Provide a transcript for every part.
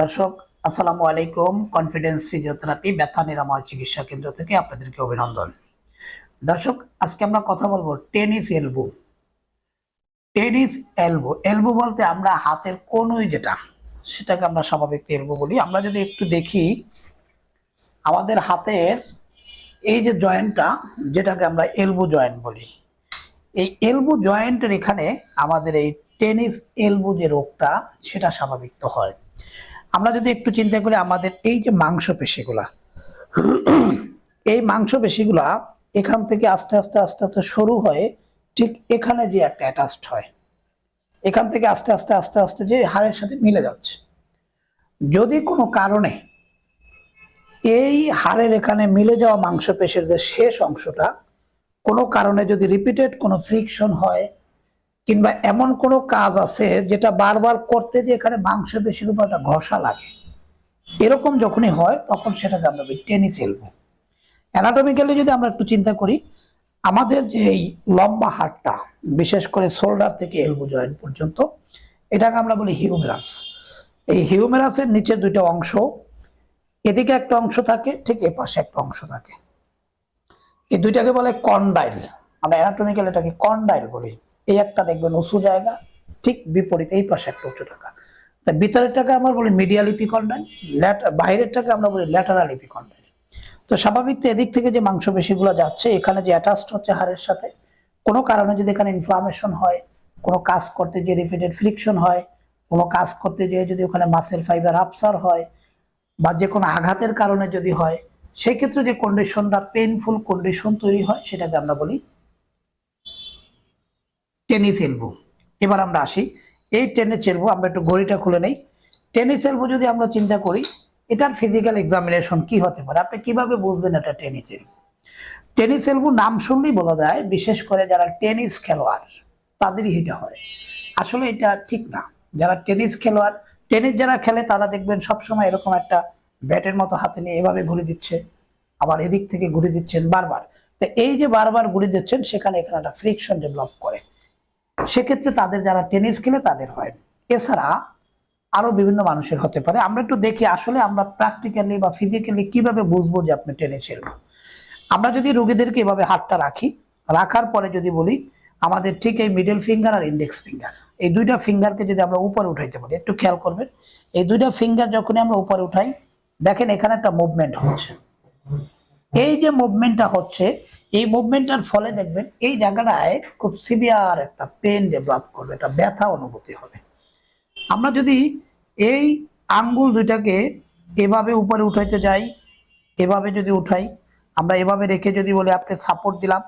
দর্শক, আসসালামু আলাইকুম কনফিডেন্স ফিজিওথেরাপি ব্যথা নিরাময় চিকিৎসা কেন্দ্র থেকে আপনাদেরকে অভিনন্দন। দর্শক, আজকে আমরা কথা বলব tennis elbow. Tennis elbow elbow বলতে আমরা হাতের কোনোই যেটা, সেটাকে আমরা স্বাভাবিক এলবো বলি। আমরা যদি একটু দেখি, আমাদের হাতের এই যে জয়েন্টটা, যেটাকে আমরা এলবো জয়েন্ট বলি, এই এলবো জয়েন্টের এখানে আমাদের এই টেনিস এলবো যে রোগটা, সেটা স্বাভাবিক তো হয়। আমরা যদি একটু চিন্তা করি আমাদের এই যে মাংসপেশিগুলা, এই মাংসপেশিগুলা এখান থেকে আস্তে আস্তে আস্তে আস্তে শুরু হয়ে ঠিক এখানে যে একটা অ্যাটাচড হয়, এখান থেকে আস্তে আস্তে আস্তে আস্তে যে হাড়ের সাথে মিলে যাচ্ছে। যদি কোনো কারণে এই হাড়ের এখানে মিলে যাওয়া মাংসপেশির যে শেষ অংশটা কোনো কারণে যদি রিপিটেড কোনো ফ্রিকশন হয় কিংবা এমন কোনো কাজ আছে যেটা বারবার করতে যে এখানে মাংস পেশির উপর একটা ঘষা লাগে। এরকম যখনই হয়, তখন সেটাকে আমরা টেনিস এলবো। অ্যানাটমিক্যালি যদি আমরা একটু চিন্তা করি, আমাদের যে এই লম্বা হাড়টা, বিশেষ করে শোল্ডার থেকে এলবো জয়েন্ট পর্যন্ত, এটাকে আমরা বলি হিউমেরাস। এই হিউমেরাসের নিচে দুইটা অংশ, এদিকে একটা অংশ থাকে, ঠিক এ পাশে একটা অংশ থাকে। এই দুইটাকে বলে কন্ডাইল। আমরা অ্যানাটমিক্যাল এটাকে কন্ডাইল বলি। এই একটা দেখবেন উঁচু জায়গা, ঠিক বিপরীত এই পাশে একটা উঁচু টাকা। তা ভিতরেরটাকে আমরা বলি মিডিয়াল ইপিকন্ডাইল বাইরেরটাকে আমরা বলি ল্যাটারাল ইপিকন্ডাইল তো স্বাভাবিক এদিক থেকে যে মাংসপেশিগুলো যাচ্ছে, এখানে যে অ্যাটাচড হচ্ছে হাড়ের সাথে, কোনো কারণে যদি এখানে ইনফ্লামেশন হয়, কোনো কাজ করতে গিয়ে রিপিটেড ফ্রিকশন হয়, কোনো কাজ করতে গিয়ে যদি ওখানে মাসেল ফাইবার আপসার হয়, বা যে কোনো আঘাতের কারণে যদি হয় সেই ক্ষেত্রে যে কন্ডিশনটা পেইনফুল কন্ডিশন তৈরি হয়, সেটাকে আমরা বলি টেনিস এলবো এবার আমরা আসি। এই টেনিস এলবো আমরা একটু ঘড়িটা খুলে নেই। টেনিস এলবো যদি আমরা চিন্তা করি, এটার ফিজিক্যাল এক্সামিনেশন কি হতে পারে? আপনি কীভাবে বুঝবেন এটা টেনিস এলবো টেনিস এলবো নাম শুনলেই বোঝা যায়, বিশেষ করে যারা টেনিস খেলোয়াড়, তাদেরই এটা হয়। আসলে এটা ঠিক না। যারা টেনিস খেলোয়াড়, টেনিস যারা খেলে, তারা দেখবেন সবসময় এরকম একটা ব্যাটের মতো হাতে নিয়ে এভাবে ঘুরে দিচ্ছে, আবার এদিক থেকে ঘুরে দিচ্ছেন বারবার। তো এই যে বারবার ঘুরে দিচ্ছেন, সেখানে এখানে একটা ফ্রিকশন ডেভেলপ করে। সেক্ষেত্রে তাদের যারা টেনিস খেলে তাদের হয়। এছাড়া আরও বিভিন্ন মানুষের হতে পারে। আমরা একটু দেখি আসলে আমরা প্র্যাকটিক্যালি বা ফিজিক্যালি কীভাবে বুঝব যে আপনি টেনিস খেলব আমরা যদি রোগীদেরকে এভাবে হাতটা রাখি, রাখার পরে যদি বলি, আমাদের ঠিক এই মিডল ফিঙ্গার আর ইন্ডেক্স ফিঙ্গার এই দুইটা ফিঙ্গারকে যদি আমরা উপরে উঠাইতে পারি, একটু খেয়াল করবেন। এই দুইটা ফিঙ্গার যখনই আমরা উপরে উঠাই, দেখেন এখানে একটা মুভমেন্ট হচ্ছে। এই যে মুভমেন্টটা হচ্ছে, এই মুভমেন্টটার ফলে দেখবেন এই জায়গাটায় খুব সিভিয়ার একটা পেন ডেভেলপ করবে, একটা ব্যথা অনুভূতি হবে। আমরা যদি এই আঙ্গুল দুইটাকে এভাবে উপরে উঠাইতে যাই, এভাবে যদি উঠাই, আমরা এভাবে রেখে যদি বলে, আপনি সাপোর্ট দিলাম,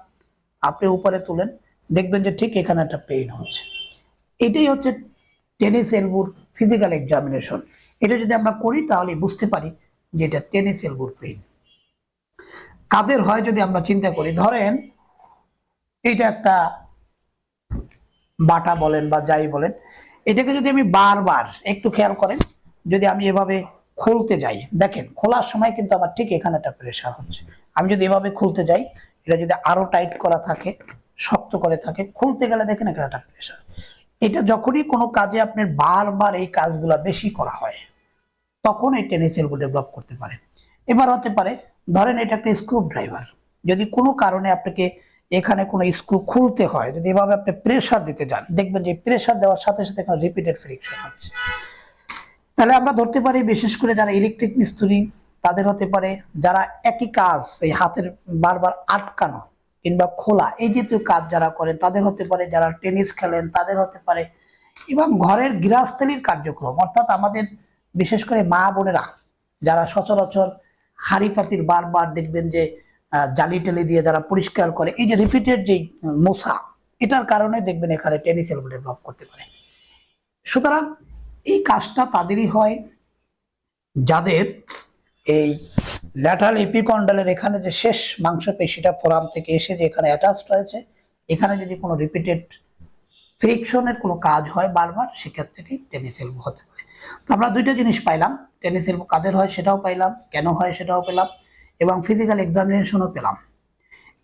আপনি উপরে তুলেন, দেখবেন যে ঠিক এখানে একটা পেইন হচ্ছে। এটাই হচ্ছে টেনিস এলবুর ফিজিক্যাল এক্সামিনেশন এটা যদি আমরা করি, তাহলে বুঝতে পারি যে এটা টেনিস এলবুর পেইন কাদের হয় যদি আমরা চিন্তা করি? ধরেন এটা একটা বাটা বলেন বা যাই বলেন, এটাকে যদি আমি বারবার একটু খেয়াল করেন, যদি আমি এভাবে খুলতে যাই, দেখেন খোলার সময় কিন্তু আমার ঠিক এখানে একটা প্রেশার হচ্ছে। আমি যদি এভাবে খুলতে যাই, এটা যদি আরও টাইট করা থাকে, শক্ত করে থাকে, খুলতে গেলে দেখেন এখানে একটা প্রেশার এটা যখনই কোনো কাজে আপনার বারবার এই কাজগুলো বেশি করা হয়, তখন এই টেনিসেলগুলো ডেভেলপ করতে পারে। এবার হতে পারে ধরেন এটা একটা স্ক্রু ড্রাইভার যদি কোনো কারণে আপনাকে এখানে কোনো স্ক্রু খুলতে হয়, যদি এভাবে আপনি প্রেশার দিতে যান, দেখবেন যে প্রেশার দেওয়ার সাথে সাথে এখানে রিপিটেড ফ্রিকশন হচ্ছে। তাহলে আমরা ধরতে পারি, বিশেষ করে যারা ইলেকট্রিক মিস্ত্রি, তাদের হতে পারে যারা একই কাজ এই হাতের বারবার আটকানো কিংবা খোলা, এই জাতীয় কাজ যারা করেন, তাদের হতে পারে যারা টেনিস খেলেন, তাদের হতে পারে এবং ঘরের গৃহস্থলীর কার্যক্রম। অর্থাৎ আমাদের বিশেষ করে মা বোনেরা, যারা সচরাচর হাড়ি পাতির বারবার দেখবেন যে জালি টেলি দিয়ে যারা পরিষ্কার করে, এই যে রিপিটেড যে মশা, এটার কারণে দেখবেন এখানে টেনিস এলবো ডেভেলপ করতে পারে। সুতরাং এই কাজটা তাদেরই হয়। যাদের এই ল্যাটারাল এপিকন্ডালের এখানে যে শেষ মাংসপেশিটা ফোরাম থেকে এসে যে এখানে অ্যাটাচড রয়েছে, এখানে যদি কোনো রিপিটেড ফ্রিকশনের কোনো কাজ হয় বারবার, সেক্ষেত্রে টেনিস এলবো হতে পারে। তো আমরা দুইটা জিনিস পাইলাম। টেনিস এলবো কাদের হয় সেটাও পাইলাম, কেন হয় সেটাও পেলাম, এবং ফিজিক্যাল এক্সামিনেশনও পেলাম।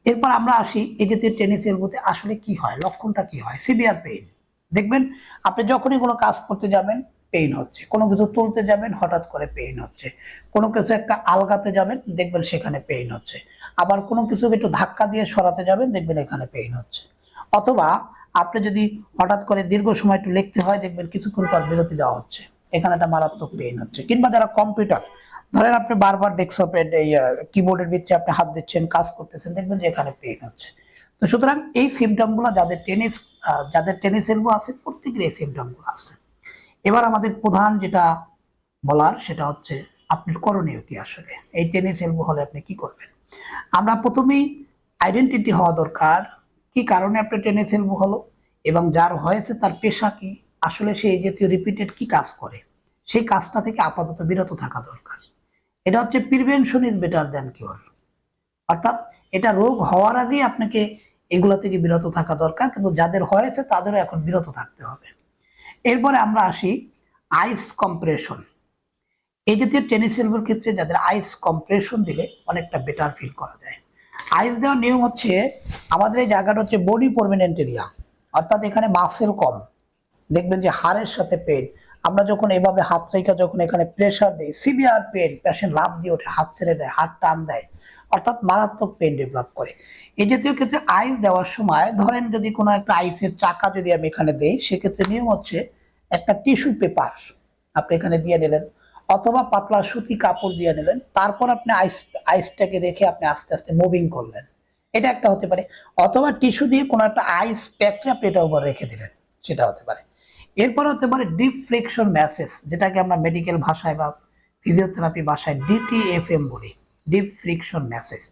এরপর আমরা আসি, এই যে টেনিস এলবোতে আসলে কি হয়, লক্ষণটা কি হয়? সিভিয়ার পেইন দেখবেন, আপনি যখনই কোনো কাজ করতে যাবেন পেইন হচ্ছে। কোনো কিছু তুলতে যাবেন, হঠাৎ করে পেইন হচ্ছে। কোনো কিছু একটা আলগাতে যাবেন, দেখবেন সেখানে পেইন হচ্ছে। আবার কোনো কিছু একটু ধাক্কা দিয়ে সরাতে যাবেন, দেখবেন এখানে পেইন হচ্ছে। অথবা আপনি যদি হঠাৎ করে দীর্ঘ সময় একটু লিখতে হয়, দেখবেন কিছুক্ষণ পর বিরতি দেওয়া হচ্ছে। এখানে একটা মারাত্মক পেইন হচ্ছে। কিংবা যারা কম্পিউটার ধরেন আপনি বারবার ডেস্কটপের কিবোর্ডের ভিতরে আপনি হাত দিচ্ছেন, কাজ করতেছেন, দেখবেন যে এখানে পেইন হচ্ছে। তো সুতরাং এই সিমটমগুলো যাদের টেনিস যাদের টেনিস এলবো আছে প্রত্যেকের এই সিমটমগুলো আছে। এবার আমাদের প্রধান যেটা বলার, সেটা হচ্ছে আপনার করণীয় কি আসলে? এই টেনিস এলবো হলে আপনি কি করবেন? আমরা প্রথমেই আইডেন্টিটি হওয়া দরকার, কি কারণে আপনার টেনিস এলবো হলো এবং যার হয়েছে তার পেশা কি? আসলে সে এই জাতীয় রিপিটেড কি কাজ করে? সেই কাজটা থেকে আপাতত বিরত থাকা দরকার। এটা হচ্ছে prevention is better than cure অর্থাৎ এটা রোগ হওয়ার আগেই আপনাকে এগুলো থেকে বিরত থাকা দরকার, কিন্তু যাদের হয়েছে তাদেরও এখন বিরত থাকতে হবে। এরপরে আমরা আসি আইস কম্প্রেশন এই জাতীয় টেনিস ক্ষেত্রে যাদের আইস কম্প্রেশন দিলে অনেকটা বেটার ফিল করা যায়। আইস দেওয়ার নিয়ম হচ্ছে, আমাদের এই জায়গাটা হচ্ছে বডি পারমানেন্ট এরিয়া অর্থাৎ এখানে মাসেল কম। দেখবেন যে হাড়ের সাথে পেন আমরা যখন এভাবে হাত রেখে যখন এখানে প্রেশার দিই সিভিয়ার পেন পেশেন্ট লাভ দিয়ে ওঠে, হাত ছেড়ে দেয়, হাত টান দেয়, অর্থাৎ মারাত্মক পেন ডেভেলপ করে। এই জাতীয় ক্ষেত্রে আইস দেওয়ার সময় ধরেন যদি কোনো একটা আইসের চাকা যদি আমি এখানে দেই, সেক্ষেত্রে নিয়ম হচ্ছে একটা টিস্যু পেপার আপনি এখানে দিয়ে নিলেন, অথবা পাতলা সুতি কাপড় দিয়ে নিলেন, তারপর আপনি আইস, আইসটাকে রেখে আপনি আস্তে আস্তে মুভিং করলেন। এটা একটা হতে পারে। অথবা টিস্যু দিয়ে কোনো একটা আইস প্যাকটা আপনি এটা উপর রেখে দিলেন, সেটা হতে পারে। এরপর হতে পারে ডিপ ফ্রিকশন ম্যাসেজ, যেটাকে আমরা মেডিকেল ভাষায় বা ফিজিওথেরাপি ভাষায় ডিটিএফএম বলি ডিপ ফ্রিকশন ম্যাসেজ।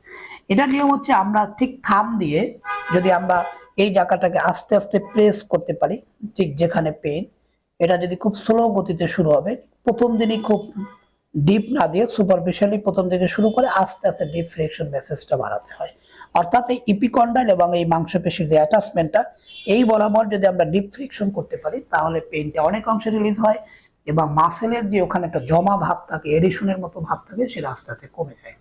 এটা নিয়ম হচ্ছে আমরা ঠিক থাম দিয়ে যদি আমরা এই জায়গাটাকে আস্তে আস্তে প্রেস করতে পারি, ঠিক যেখানে পেন এটা যদি খুব স্লো গতিতে শুরু হবে, প্রথম দিনই খুব ডিপ না দিয়ে সুপারফিশিয়ালি প্রথম থেকে শুরু করে আস্তে আস্তে ডিপ ফ্রিকশন মেসেজটা বাড়াতে হয়। অর্থাৎ এই ইপিকন্ডাল এবং এই মাংসপেশির যে অ্যাটাচমেন্টটা এই বরাবর যদি আমরা ডিপ ফ্রিকশন করতে পারি, তাহলে পেইনটা অনেক অংশে রিলিজ হয় এবং মাসেলের যে ওখানে একটা জমা ভাব থাকে, এডিশনের মতো ভাব থাকে, সেটা আস্তে আস্তে কমে যায়।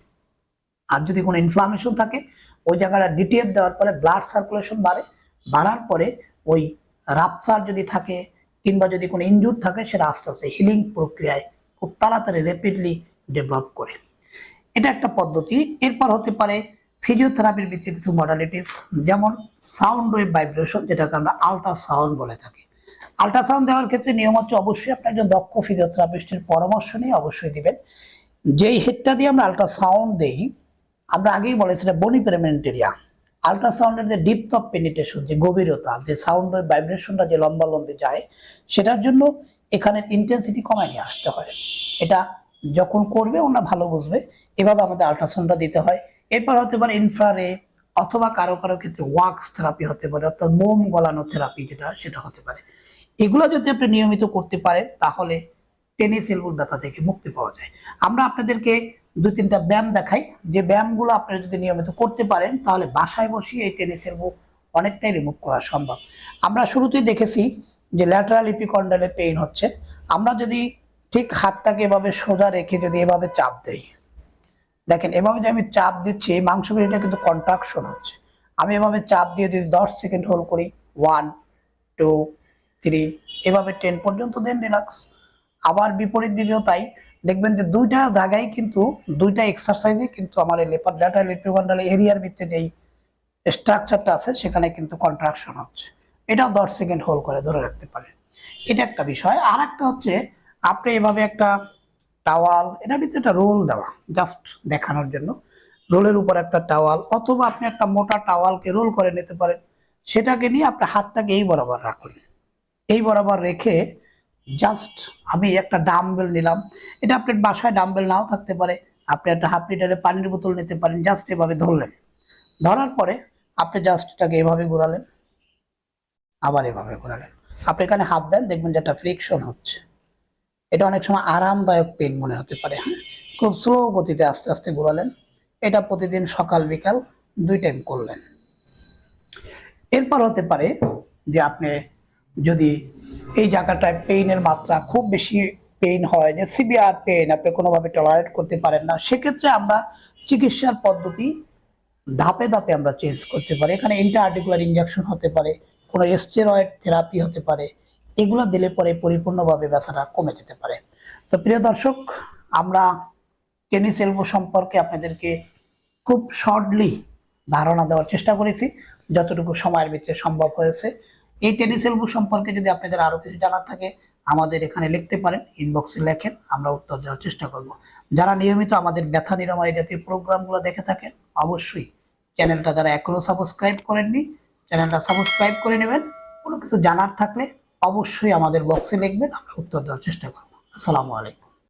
আর যদি কোনো ইনফ্লামেশন থাকে, ওই জায়গাটা ডিটিএফ দেওয়ার পরে ব্লাড সার্কুলেশন বাড়ে, বাড়ার পরে ওই রাপচার যদি থাকে কিংবা যদি কোনো ইনজুর থাকে, সেটা আস্তে আস্তে হিলিং প্রক্রিয়ায় খুব তাড়াতাড়ি র্যাপিডলি ডেভেলপ করে। এটা একটা পদ্ধতি। এরপর হতে পারে ফিজিওথেরাপির ভিত্তিতে কিছু মডালিটিস যেমন সাউন্ড ওয়েভ ভাইব্রেশন যেটাকে আমরা আল্ট্রাসাউন্ড বলে থাকি। আল্ট্রাসাউন্ড দেওয়ার ক্ষেত্রে নিয়ম হচ্ছে অবশ্যই আপনি একজন দক্ষ ফিজিওথেরাপিস্টের পরামর্শ নিয়ে অবশ্যই দিবেন। যেই হেডটা দিয়ে আমরা আল্ট্রাসাউন্ড দেই, আমরা আগেই বলেছিলাম বনি পেরমেন্ট এরিয়া আল্ট্রাসাউন্ডের যে ডিপথ অফ পেনিটেশন যে গভীরতা, যে সাউন্ড ওয়েভ ভাইব্রেশনটা যে লম্বা লম্বে যায়, সেটার জন্য এখানের ইন্টেন্সিটি কমায় নিয়ে আসতে হয়। এটা যখন করবে ওরা ভালো বুঝবে। এভাবে আমাদের আল্ট্রাসাউন্ডটা দিতে হয়। এরপর হতে পারে ইনফ্রারে অথবা কারও কারও ক্ষেত্রে ওয়াক্স থেরাপি হতে পারে, অর্থাৎ মোম গলানো থেরাপি যেটা, সেটা হতে পারে। এগুলো যদি আপনি নিয়মিত করতে পারেন, তাহলে টেনিস এলবুর ব্যথা থেকে মুক্তি পাওয়া যায়। আমরা আপনাদেরকে দু তিনটা ব্যায়াম দেখাই। যে ব্যায়ামগুলো আপনারা যদি নিয়মিত করতে পারেন, তাহলে বাসায় বসিয়ে এই টেনিস এলবো অনেকটাই রিমুভ করা সম্ভব। আমরা শুরুতেই দেখেছি যে ল্যাটারাল ইপিকন্ডালে পেইন হচ্ছে, আমরা যদি ঠিক হাতটাকে এভাবে সোজা রেখে যদি এভাবে চাপ দেই, দেখেন এভাবে যে আমি চাপ দিচ্ছি মাংসপেশিটা কিন্তু কন্ট্রাকশন হচ্ছে। আমি এভাবে চাপ দিয়ে যদি দশ সেকেন্ড হোল্ড করি ওয়ান টু থ্রি এভাবে টেন পর্যন্ত দেন রিল্যাক্স আবার বিপরীত দিকেও তাই, দেখবেন যে দুইটা জায়গায় কিন্তু, দুইটা এক্সারসাইজে কিন্তু আমার লেপার ডাটা লিপিকন্ডাল এরিয়ার ভিতরে যেই স্ট্রাকচারটা আছে, সেখানে কিন্তু কন্ট্রাকশন হচ্ছে। এটাও দশ সেকেন্ড হোল্ড করে ধরে রাখতে পারেন এটা একটা বিষয়। আর একটা হচ্ছে, আপনি এভাবে একটা টাওয়াল এটার ভিতরে একটা রোল দেওয়া জাস্ট দেখানোর জন্য। রোলের উপর একটা টাওয়াল অথবা আপনি একটা মোটা টাওয়ালকে রোল করে নিতে পারেন। সেটাকে নিয়ে আপনি হাতটাকে এই বরাবর রাখলেন এই বরাবর রেখে জাস্ট আমি একটা ডাম্বেল নিলাম। এটা আপনার বাসায় ডাম্বেল নাও থাকতে পারে। আপনি একটা হাফ লিটারের পানির বোতল নিতে পারেন জাস্ট এভাবে ধরলেন। ধরার পরে আপনি জাস্ট এটাকে এভাবে ঘোরালেন। আবার এভাবে ঘোরালেন। আপনি এখানে হাত দেন, দেখবেন যে একটা ফ্রিকশন হচ্ছে। এটা অনেক সময় আরামদায়ক পেন মনে হতে পারে হ্যাঁ? খুব স্লো গতিতে আস্তে আস্তে ঘোরালেন। এটা প্রতিদিন সকাল, বিকাল দুই টাইম করলেন। এরপর হতে পারে যে আপনি যদি এই জায়গাটায় পেইনের মাত্রা খুব বেশি পেইন হয়, যে সিভিয়ার পেইন আপনি কোনোভাবে টলারেট করতে পারেন না, সেক্ষেত্রে আমরা চিকিৎসার পদ্ধতি ধাপে ধাপে আমরা চেঞ্জ করতে পারি। এখানে ইন্টার আর্টিকুলার ইঞ্জেকশন হতে পারে কোনো স্টেরয়েড থেরাপি হতে পারে, এগুলো দিলে পরে পরিপূর্ণভাবে ব্যথাটা কমে যেতে পারে। তো প্রিয় দর্শক, আমরা টেনিস এলবো সম্পর্কে আপনাদেরকে খুব শর্টলি ধারণা দেওয়ার চেষ্টা করেছি, যতটুকু সময়ের ভিতরে সম্ভব হয়েছে। এই টেনিস এলবো সম্পর্কে যদি আপনাদের আরও কিছু জানার থাকে, আমাদের এখানে লিখতে পারেন ইনবক্সে লেখেন, আমরা উত্তর দেওয়ার চেষ্টা করব। যারা নিয়মিত আমাদের ব্যথা নিরাময় জাতীয় প্রোগ্রামগুলো দেখে থাকেন, অবশ্যই চ্যানেলটা যারা এখনও সাবস্ক্রাইব করেননি চ্যানেলটা সাবস্ক্রাইব করে নেবেন। কোনো কিছু জানার থাকলে অবশ্যই আমাদের বক্সে লিখবেন, আমরা উত্তর দেওয়ার চেষ্টা করব। আসসালামু আলাইকুম।